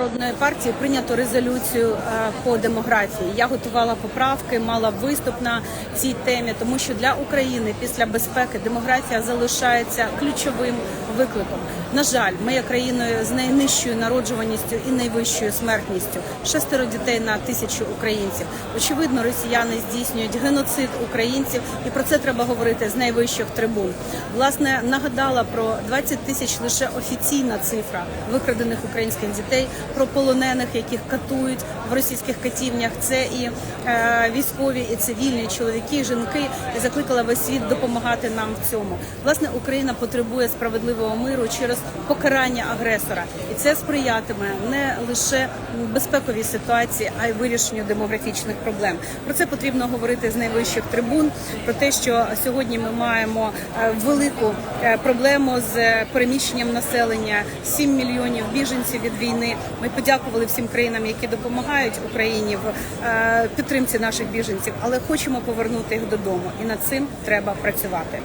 Народної партії прийнято резолюцію е, по демографії. Я готувала поправки, мала виступ на цій темі, тому що для України після безпеки демографія залишається ключовим викликом. На жаль, ми є країною з найнижчою народжуваністю і найвищою смертністю шестеро дітей на тисячу українців. Очевидно, росіяни здійснюють геноцид українців, і про це треба говорити з найвищих трибун. Власне, нагадала про 20 тисяч лише офіційна цифра викрадених українських дітей, про полонених, яких катують в російських катівнях. Це і е, військові, і цивільні чоловіки, жінки. І закликала весь світ допомагати нам в цьому. Власне, Україна потребує справедливого миру через покарання агресора, і це сприятиме не лише безпековій ситуації, а й вирішенню демографічних проблем. Про це потрібно говорити з найвищих трибун. Про те, що сьогодні ми маємо е, велику е, проблему з е, переміщенням населення 7 мільйонів біженців від війни. Ми подякували всім країнам, які допомагають Україні в е, підтримці наших біженців, але хочемо повернути їх додому, і над цим треба працювати.